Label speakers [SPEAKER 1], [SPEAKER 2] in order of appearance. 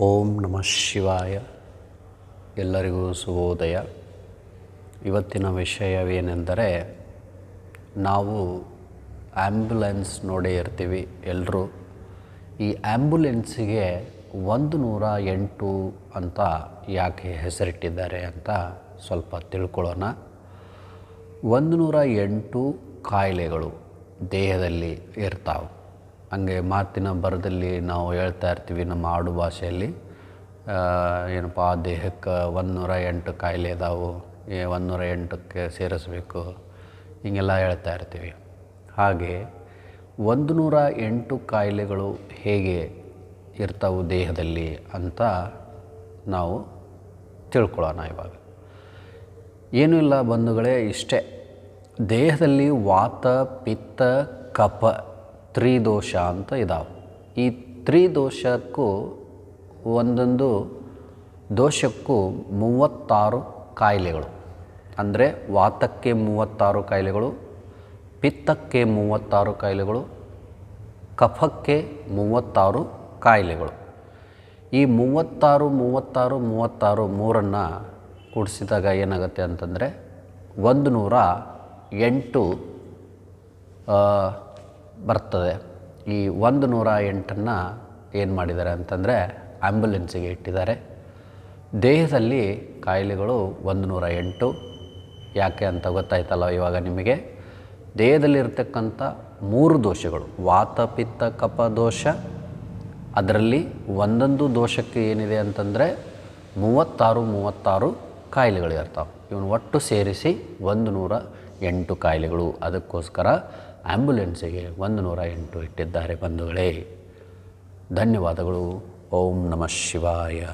[SPEAKER 1] ಓಂ ನಮಃ ಶಿವಾಯ. ಎಲ್ಲರಿಗೂ ಶುಭೋದಯ. ಇವತ್ತಿನ ವಿಷಯವೇನೆಂದರೆ ನಾವು ಆ್ಯಂಬುಲೆನ್ಸ್ ನೋಡೇ ಇರ್ತೀವಿ ಎಲ್ಲರೂ ಈ ಆ್ಯಂಬುಲೆನ್ಸಿಗೆ ಒಂದು ನೂರ ಎಂಟು ಅಂತ ಯಾಕೆ ಹೆಸರಿಟ್ಟಿದ್ದಾರೆ ಅಂತ ಸ್ವಲ್ಪ ತಿಳ್ಕೊಳ್ಳೋಣ. ಒಂದು ನೂರ ಎಂಟು ಕಾಯಿಲೆಗಳು ದೇಹದಲ್ಲಿ ಇರ್ತಾವೆ. ಹಂಗೆ ಮಾತಿನ ಬರದಲ್ಲಿ ನಾವು ಹೇಳ್ತಾ ಇರ್ತೀವಿ ನಮ್ಮ ಆಡು ಭಾಷೆಯಲ್ಲಿ. ಏನಪ್ಪ ದೇಹಕ್ಕೆ ಒಂದು ನೂರ ಎಂಟು ಕಾಯಿಲೆ ಇದಾವು. ಒಂದು ನೂರ ಎಂಟಕ್ಕೆ ಸೇರಿಸ್ಬೇಕು. ಹೀಗೆಲ್ಲ ಹೇಳ್ತಾ ಇರ್ತೀವಿ. ಹಾಗೆ ಒಂದು ನೂರ ಎಂಟು ಕಾಯಿಲೆಗಳು ಹೇಗೆ ಇರ್ತಾವೆ ದೇಹದಲ್ಲಿ ಅಂತ ನಾವು ತಿಳ್ಕೊಳ್ಳೋಣ ಇವಾಗ. ಏನೂ ಇಲ್ಲ ಬಂಧುಗಳೇ, ಇಷ್ಟೇ. ದೇಹದಲ್ಲಿ ವಾತ, ಪಿತ್ತ, ಕಫ ತ್ರಿದೋಷ ಅಂತ ಇದಾವೆ. ಈ ತ್ರಿದೋಷಕ್ಕೂ ಒಂದೊಂದು ದೋಷಕ್ಕೂ ಮೂವತ್ತಾರು ಕಾಯಿಲೆಗಳು. ಅಂದರೆ ವಾತಕ್ಕೆ ಮೂವತ್ತಾರು ಕಾಯಿಲೆಗಳು, ಪಿತ್ತಕ್ಕೆ ಮೂವತ್ತಾರು ಕಾಯಿಲೆಗಳು, ಕಫಕ್ಕೆ ಮೂವತ್ತಾರು ಕಾಯಿಲೆಗಳು. ಈ ಮೂವತ್ತಾರು ಮೂವತ್ತಾರು ಮೂವತ್ತಾರು ಮೂರನ್ನು ಕೂಡಿಸಿದಾಗ ಏನಾಗುತ್ತೆ ಅಂತಂದರೆ ಒಂದು ನೂರ ಎಂಟು ಬರ್ತದೆ. ಈ ಒಂದು ನೂರ ಎಂಟನ್ನು ಏನು ಮಾಡಿದ್ದಾರೆ ಅಂತಂದರೆ ಆ್ಯಂಬುಲೆನ್ಸಿಗೆ ಇಟ್ಟಿದ್ದಾರೆ. ದೇಹದಲ್ಲಿ ಕಾಯಿಲೆಗಳು ಒಂದು ನೂರ ಎಂಟು. ಯಾಕೆ ಅಂತ ಗೊತ್ತಾಯ್ತಲ್ಲ ಇವಾಗ ನಿಮಗೆ? ದೇಹದಲ್ಲಿರ್ತಕ್ಕಂಥ ಮೂರು ದೋಷಗಳು. ವಾತ, ಪಿತ್ತ ಕಪ ದೋಷ. ಅದರಲ್ಲಿ ಒಂದೊಂದು ದೋಷಕ್ಕೆ ಏನಿದೆ ಅಂತಂದರೆ ಮೂವತ್ತಾರು ಮೂವತ್ತಾರು ಕಾಯಿಲೆಗಳು ಇರ್ತಾವೆ. ಇವನು ಒಟ್ಟು ಸೇರಿಸಿ ಒಂದು ನೂರ ಎಂಟು ಕಾಯಿಲೆಗಳು. ಅದಕ್ಕೋಸ್ಕರ ಆ್ಯಂಬುಲೆನ್ಸಿಗೆ ಒಂದು ನೂರ ಎಂಟು ಇಟ್ಟಿದ್ದಾರೆ ಬಂಧುಗಳೇ. ಧನ್ಯವಾದಗಳು. ಓಂ ನಮಃ ಶಿವಾಯ.